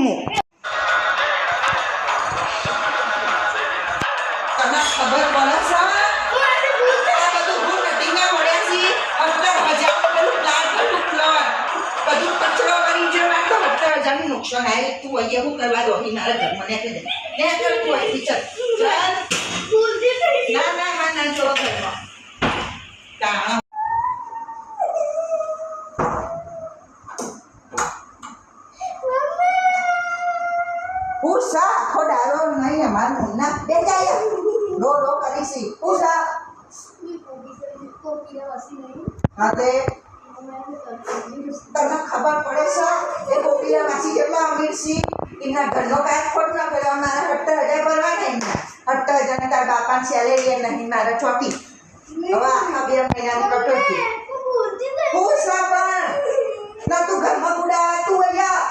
હું તને ખબર પડે છે નુકસાન આવે તું અહીંયા હું કરવા દો મારા ઘરમાં ને તું અહીંથી ચાલ ચાલ ઘરનો કાંઈ ખોટ ન કર્યો મારા સત્તર હજાર ભરવા નહીં સત્તર હજાર તારા બાપાને સેલેરી નહીં મારા ચોટી હવે આખા બે મહિનાની કટોતી ખુશ પણ. ના તું ઘરમાં ગુડા તું અહીંયા.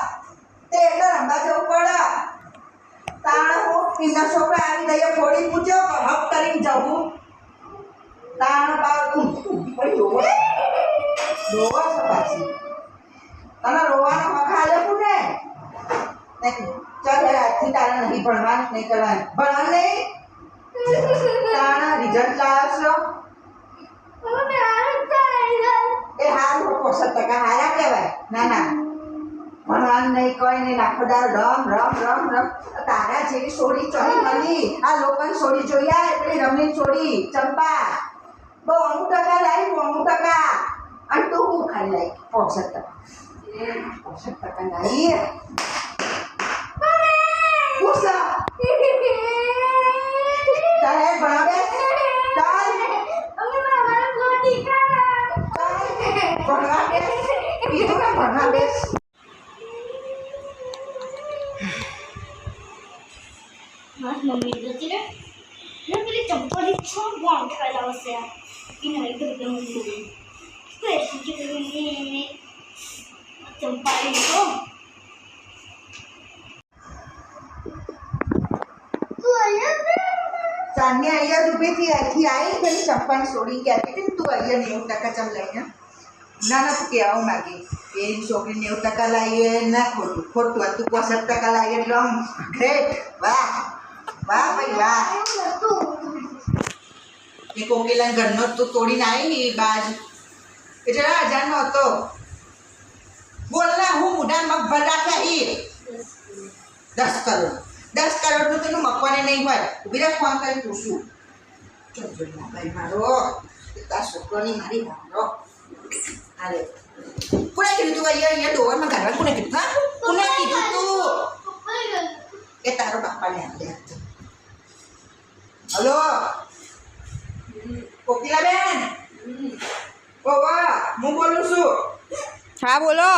તે એટલે રમવા જવું પડે. તાણ હું એના છોકરા આવી દઈએ ફોડી પૂછ્યો હક કરીને જવું તાણ પડી રોવો. રોવો છો પાછી. તને રોવાનો હક હાલે કોને ને ચાલ આજથી તારે ભણવાનું નહીં કરવાનું. ભણવાનું નહીં તાણ રિઝલ્ટ લાવશો. એ હાલ પોસઠ ટકા હારા કહેવાય. ના ના. ભણવાનું નહીં, કોઈ નહીં. નાખો દાડો રમ રમ રમ રમ. તારા જેવી સોડી મળી આ લોકોની સોડી જોયા પેલી રમણી સોડી ચંપા. બહુ અમુક ટકા લાવી બહુ ટકા. અને તું હું ખાલી લાવી ટકા. પોસઠ ટકા લાવી પૂછા તારે ભણાવે ચાલ ભણવા બેસ કીધું ને ભણવા બેસ મમ્મી જતી રે ને પેલી ચંપલી છ બોંગ ખાયેલા હશે એને એક રૂપિયા મૂકી દીધી તો એ કે ચંપાલી તો ચાંદની અહીંયા જ અહીંયા થી અહીંથી આવી પેલી ચંપાને છોડી કહેતી હતી તું અહીંયા નેવું ટકા ચમ લઈને. ના ના, તું કહેવા માંગી. એની છોકરી નેવું ટકા લાવીએ ના, ખોટું. ખોટું તું પોસઠ ટકા લાવીએ એટલે આમ ગ્રેટ વાહ. વાહ, ભાઈ, વાહ. એ કોકિલા ઘરનો તું તોડીને આવી ને એ બાજ. એ જરા હજારનો હતો. બોલ ના, હું મુઢા મગભર રાખ્યા દસ કરોડ. દસ કરોડનું તેનું મકવાને નહીં હોય. ઊભી ફોન કરી પૂછું જોઈ મોબાઈલ મારો. તાર છોકરોની મારી મારો અરે. કોને કીધું તું? અહીંયા અહીંયા ડોરમાં ઘરમાં કોને કીધું હા? કોને કીધું તું? એ તારો બાપાને આપે હલો? કોકિલાબેન? ઓ વાહ હું બોલું છું? હા બોલો.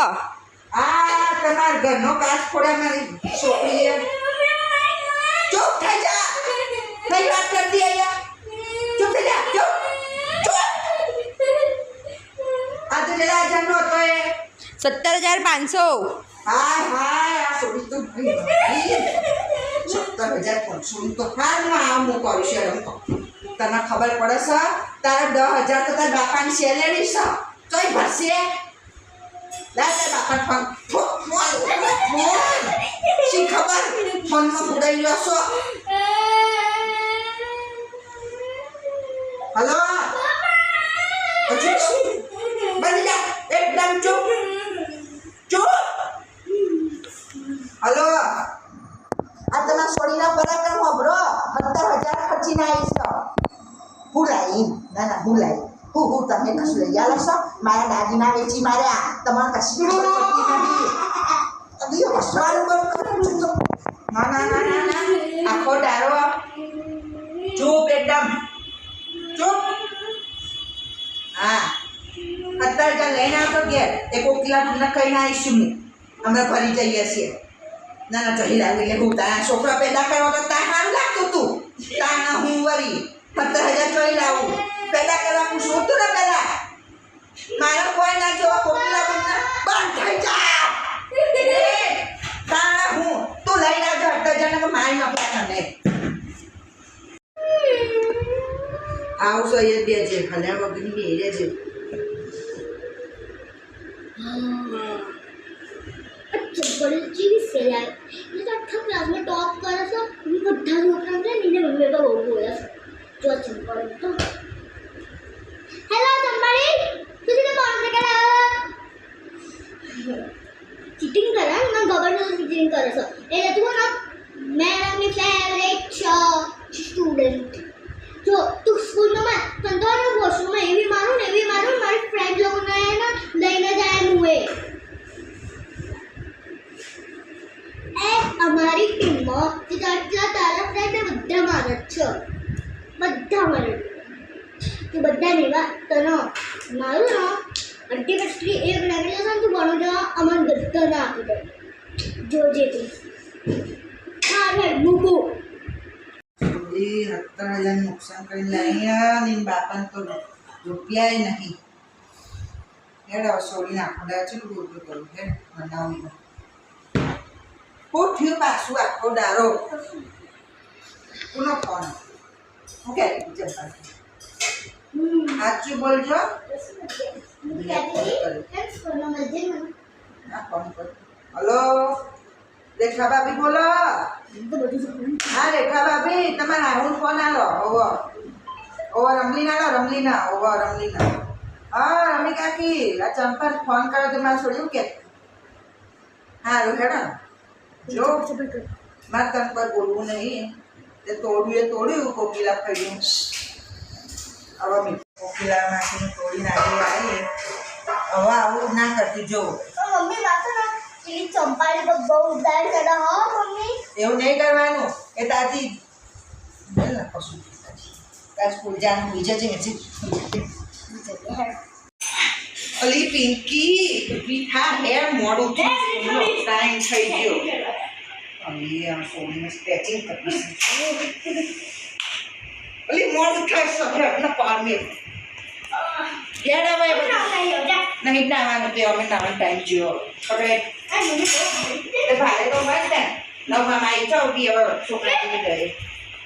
આ તમારા ઘરનો કાચ ફોડા મારી છોકરીએ ચૂપ થઈ જા નહીં વાત કરતી અહીંયા? ચૂપ થઈ જા ચૂપ. ચૂપ. આ તો જરા અજાણનો હતો એ. સત્તર હજાર પાંચસો. હાય હાય આ છોડી તો સત્તર હજાર પાંચસો તો હાલમાં આ હું કરું શરમ તો તને ખબર પડે છે તારા દસ હજાર તો તારા બાપાની સેલેરી છે તોય ભરશે. લા તારા બાપાને ફોન. ફોન. ફોન. શી ખબર? ફોનમાં ઉડાઈ રહ્યો છો હલો પછી બની જા એકદમ ચૂપ ચૂપ હલો આ તમારા સોડીના પરાક્રમ વાપરો સત્તર હજાર ખર્ચીને તો હું લાવી ના ના હું લાવી હું હું તમે કશું લઈ આલો છો મારા દાદીના વેચી માર્યા તમારે કશી નથી છું તો ના ના ના ના અત્યારે ત્યાં લઈને આવતો ઘેર. એ કોકલા કહીને આવીશું હું. અમે ફરી જઈએ છીએ. ના ના ચહી લાવી લે, હું તારા છોકરા પેદા કરવા તો તાર સારું લાગતું તું. તારના હું વરી સત્તર હજાર ચોઈ લાવું. પેદા કરવા હું શોધતું ને પેલા. મારો કોઈ ના જોવા કોકલા બંધ બંધ થઈ જા. તારા હું. તું લઈને આવજો સત્તર હજાર મારી નાખ્યા તને આવશો એ બે છે હલ્યા વગરની બે રે છે ચંપલ જેવી પેલા એટલે તો આખા ક્લાસમાં ટોપ કરે છે એ બધા છોકરા છે ને એને મમ્મી પપ્પા બહુ બોલે છે જો ચંપલ તો હેલો ચંપાડી તું તો કોણ છે ચીટિંગ કરે ને મને ખબર નથી ચીટિંગ કરે છે એટલે તું ને મેડમની ફેવરેટ સ્ટુડન્ટ જો તું સ્કૂલમાં તને તો ને વોશરૂમમાં એવી મારું ને એવી મારું ને મારી ફ્રેન્ડ લોકોને એને લઈને જાય હું એ એ અમારી ટીમમાં જે જેટલા તારા ફ્રેન્ડ બધા મારા જ છે બધા મારા તે બધા એવા તને મારું ને અડધી કસ્ટરી એક લાગી જશે ને તું ભણો જવા અમને બધાને આપી દે જોજે તું હા રે મૂકું છોડી સત્તર હજાર નુકસાન કરીને લાવ્યા ને એના બાપાને તો રૂપિયાય નહીં હેડ હવે છોડી નાખો દા ચેટલું બધું કરું હેડ બનાવી કોઠ્યું પાછું આખો ડારો? કોનો ફોન ઓકે હમ સાચું બોલજો. હલો? રેખા ભાભી બોલો? હા રેખા ભાભી તમારા આવું ફોન આલો. ઓવો ના રમલીના ના રમલીના રમલી રમલીના. હા રમી કાકી. આ ચંપા ફોન કરો તો મારે છોડ્યું કે. સારું હેડો. જો. મારે તન પર બોલવું નહીં. તે તોડ્યું એ તોડ્યું કોકિલા ફર્યું. હવે મી કોકિલામાંથી તોડી નાખી આવી હવે આવું ના કરતી જો. મમ્મી વાત ના પેલી ચંપાની તો બહુ ઉદાર કરે હો મમ્મી. એવું નહીં કરવાનું. એ તાજી. બોલ ને કશું જવાનું બીજે છે હજી અલી પિંકી. હે મોડું થયું ટાઈમ થઈ ગયો. અલી આ ફોનને સ્કેચિંગ કરવું અલી મોડું થાય સભર ન પામે યાર હવે નહીં નાવાનું તે અમે નાવાનો ટાઈમ જોયો હવે ભારે તો બસ ને નવમાં આવી જાવ બી હવે છોકરા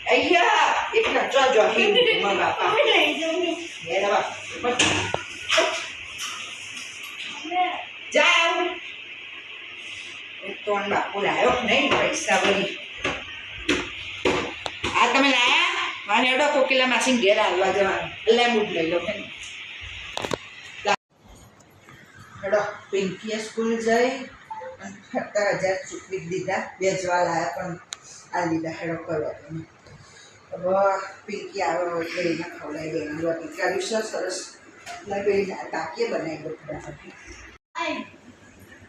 જેવી ઘરે અહીંયા એટલે જો જો હિમ મા બાપા એ દવા જાવ તો બાપુ લાયો નહીં પૈસા વળી આ તમે લાયા? મારે એડો કોકિલા માસી ઘેર આવવા જવાનું. એટલે મૂડ લઈ લો હેડો પિંકીએ સ્કૂલ જઈ અને સત્તર હજાર ચૂકવી દીધા. વેચવા લાયા પણ આ લીધા હેડો કરવા તમે પિંકી આવે એટલે એને ખવડાવી દેવાનું રોટી કર્યું દિવસે સરસ એટલે પેલી તાકીએ બનાવી દો ફટાફટ.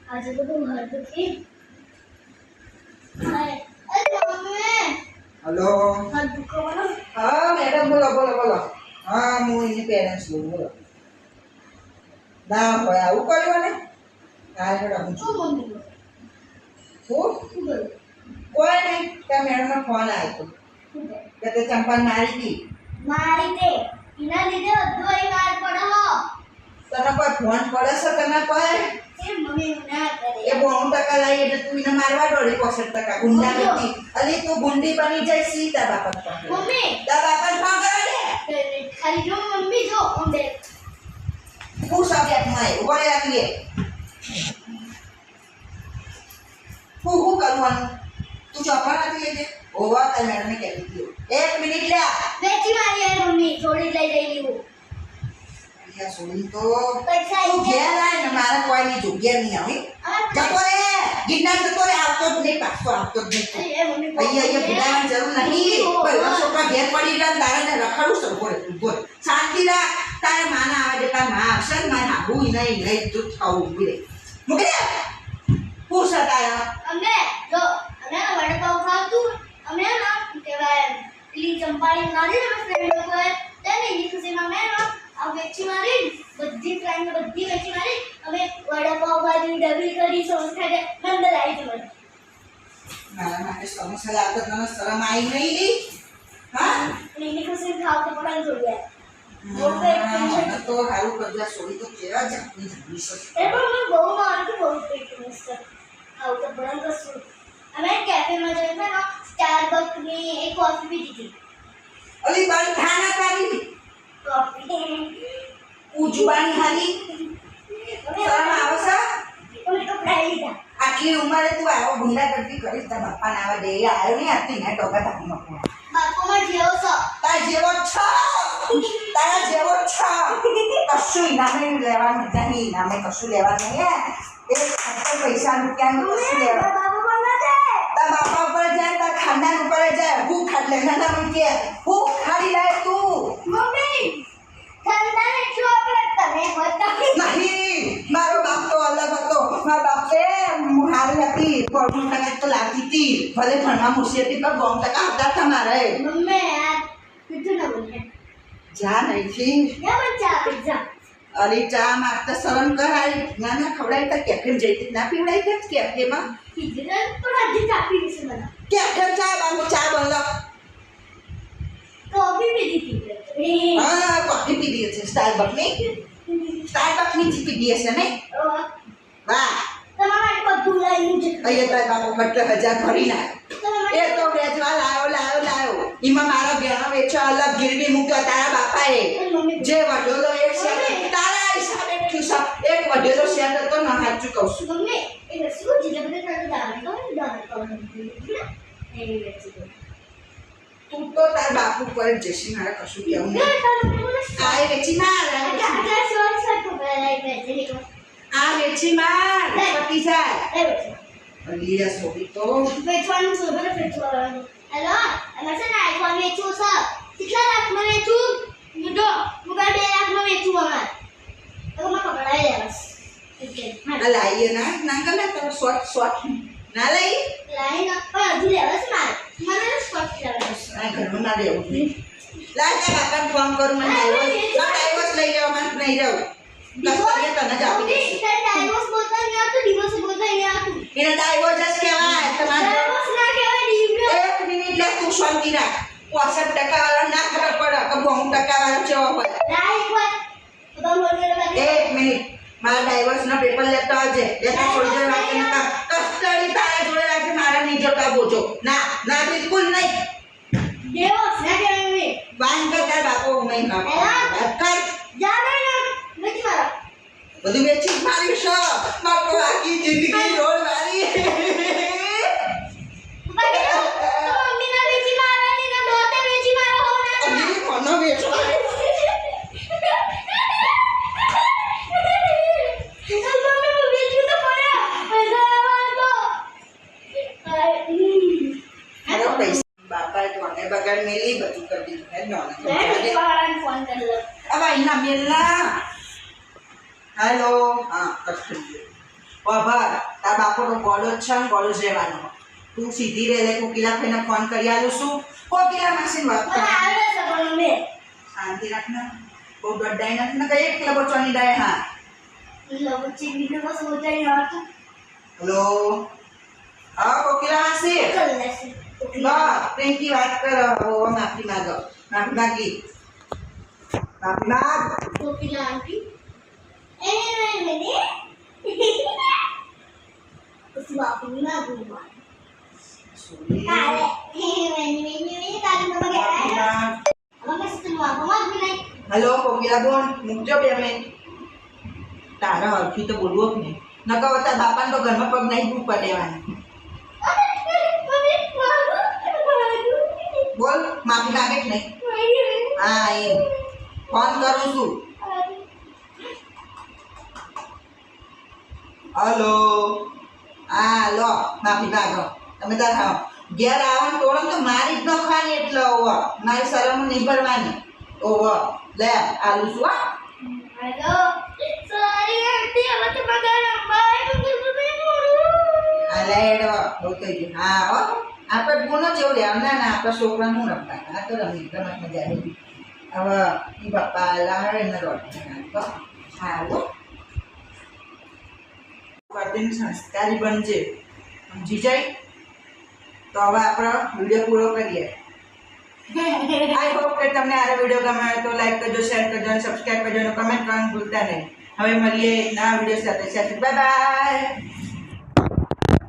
આજે તો બહુ હર દુખી હલો? હા મેડમ બોલો બોલો બોલો. હા હું એની પેરેન્ટ્સ બોલું બોલો. ના હોય આવું કર્યું ને હા મમ્મી હું કોઈ નહીં ત્યાં મેડમનો ફોન આવ્યો તે ચંપાને મારી દી. મારી દે. એના લીધે બધું માર પડો તને કોઈ ફોન પડે છે તને કોઈ? એ મમ્મી ના કરે. એ બોણું ટકા લાવી એટલે તું એને મારવા દોડી પોસઠ ટકા ગુંડા નથી અલી તું ગુંડી બની જાય સી તાર બાપા ફોન મમ્મી. તા બાપા ફોન કરે ખાલી જો મમ્મી જો ઓંડે હું આવ્યા તમારે ઊભો રહે હું હું કરવાનું તું ચોપા નથી લેજે ઓવા તાર મેડમને કહેતી હતી. એક મિનિટ લે. વેચી મારી હે મમ્મી થોડી લઈ લઈ લીધું. અહીંયા સોની તો પૈસા તું ઘેર આય ને મારા કોઈની જગ્યા નહીં આવી. જતો રે ગિરનાર જતો રે આવતો જ નહીં પાછો આવતો જ નહીં. અહીંયા અહીંયા ભૂલાવાની જરૂર નહીં પહેલા છોકરા ઘેર પડી ગયા તારે ને રખડું સર બોલે બોલ શાંતિ રાખ. તારે માના આવે છે તારમાં આવશે ને મારે આવું નહીં નહીં તું થવું ઊભી રહી. મૂકી દે. પૂછ તારા. અમે જો અમે વડાપાવ ખાતું અમે ના કહેવાય પેલી ચંપાળી મારી ને ફ્રેન્ડ લોકોએ તેને ખુશીમાં મેં આ વેચી મારી બધી ફ્રેન્ડ બધી વેચી મારી અમે વડાપાવ ખાધી ડબલ કરી સમોસા ખાધે અંદર આવી જવાનું મારા માટે સમોસા લાવતો તને શરમ આવી નહીં લી. હા? અને એની ખુશી પણ જોડ્યા તો હારું બધા આ તો કેવા જાતની જાતની એ પણ મને બહુ મારું બહુ પેટ મસ્ત આવું તો પણ અમે કેફેમાં જઈને ને સ્ટારબક્સની એક કોફી પીધી હતી અલી બાળી ખાના તારી કોફી ઉજવાણી હારી શરમ આવે છે અમે કપડા લીધા. આટલી ઉંમરે તું આવો ગુંડાગર્દી કરીશ તારા બાપાને આવા દે. આવ્યો નહીં આથી ને ટોકા તાકી મૂકવા બાપુમાં જેવો છો. તારા જેવો છો. તારા જેવો છો. કશું ઇનામે લેવાનું નહીં ઇનામે કશું લેવાનું નહીં એ પૈસા રૂપિયાનું કશું લેવાનું તારા બાપા ઉપર જાય તારા ખાનદાન ઉપર જાય હું ખાટલે નાના મને કે હું ખાડી લાય તું. મમ્મી ખાનદાન શું આપણે તમે હોતા નહીં. મારો બાપ તો અલગ હતો. મારા બાપે હારી હતી ગોળમું ટકા તો લાગી હતી. ભલે ભણવા મૂસી હતી પણ બોમ ટકા આવતા હતા મારે. મમ્મી યાર કીધું ના બોલે જા નહીં બચ્ચા પિઝા અરે ચા માગતા શરમ કરાય. ના ના ખવડાય તો કેફે જઈ ના પીવડાય કે કેફેમાં? કોફી પીધી છે સ્ટારબકની સ્ટારબકની જ પીધી હશે ને વાહ તમારે બધું લઈને અહીંયા તારા બાપુ બટ્ટર હજાર ભરી નાખ એ તો વેચવા લાયો લાયો લાયો એમાં મારો ગહેણો વેચવા અલગ ગીરવી મૂક્યો તારા બાપાએ જે વટોલો એક છે એક શેર કરતો ના સાચું કહું છું મમ્મી એ શું જીજા બધે તારે દાવે તો દાવે તો વેચી તું તો તાર બાપુ પર જશે મારે કશું કેવું નહીં. આ વેચી માર આ વેચી માર. વેચી પતી જાય. અલિયા સોબી તો. આ લાઈએ ના ના તો શોર્ટ શોર્ટ ના ના ના જ આપી મિનિટ લે તું શાંતિ રાખ પોસઠ ટકા વાળા ના ખબર પડે કે બહુ ટકા વાળા કેવો પડે મિનિટ. મારા ડાયવર્સ નો પેપર લેતા આવજે. લેતા થોડી દેર વાત કસ્ટડી તારા જોડે રાખી મારા નહીં જોતા બોજો ના ના, બિલકુલ નહીં. વાન કર તાર બાપો નહીં કામ. કર. બધું વેચી મારી છો બાપો આખી જિંદગી રોડ મારી અલી કોનો વેચવા મારા પૈસા બાપાએ તો આને બગાડ મેલી બધું કરી દીધું હે નોને ફોન કરી લો હવે એના મેલના હેલો હા કટ થઈ ગયો બાબા તાર બાપો તો ગોળો જ છે ને ગોળો જ રહેવાનો તું સીધી રહે લે કોકિલા ભાઈને ફોન કરી આલું છું કોકિલા માસીને વાત કર શાંતિ રાખને બહુ દોડાઈ નથી ને કઈ એક ક્લબો ચોની ડાય હા હેલો હા કોકિલા માસી લો પ્રેમથી વાત કર ઓ માફી માંગો માફી માંગી માફી માંગ સોરી માફી માંગ હેલો કોકિલા બોન મૂકજો બે તારા હરખી તો બોલવો જ નહીં નકર તારા બાપાને તો ઘરમાં પગ નહીં ઉપર દેવાની બોલ માફી લાગે કે નહીં હા એ ફોન કરું છું. હલો. હા લો. માફી માંગો તમે તાર હા ઘેર આવવાનું તોડો તો મારી જ ન ખાવાની એટલે ઓવ. મારી શરમ નહીં ભરવાની ઓવ. લે આલુ છું હા. આ લે એડવા બહુ થઈ ગયું. હા હો. આપણે ગુનો જેવું રહ્યા ના ના આપણા છોકરાનું રમતા આ તો રમી. રમત મજા આવી હવે ઈ પપ્પા લાડે ને રોટી તો હા હો કરીને સંસ્કારી બનજે તો હવે આપણે વીડિયો પૂરો કરીએ. આઈ હોપ કે તમને આ વીડિયો ગમે તો લાઈક કરજો શેર કરજો અને સબસ્ક્રાઈબ કરજો અને કમેન્ટ કરવાનું ભૂલતા નહીં. હવે મળીએ નવા વીડિયો સાથે. સાથે બાય બાય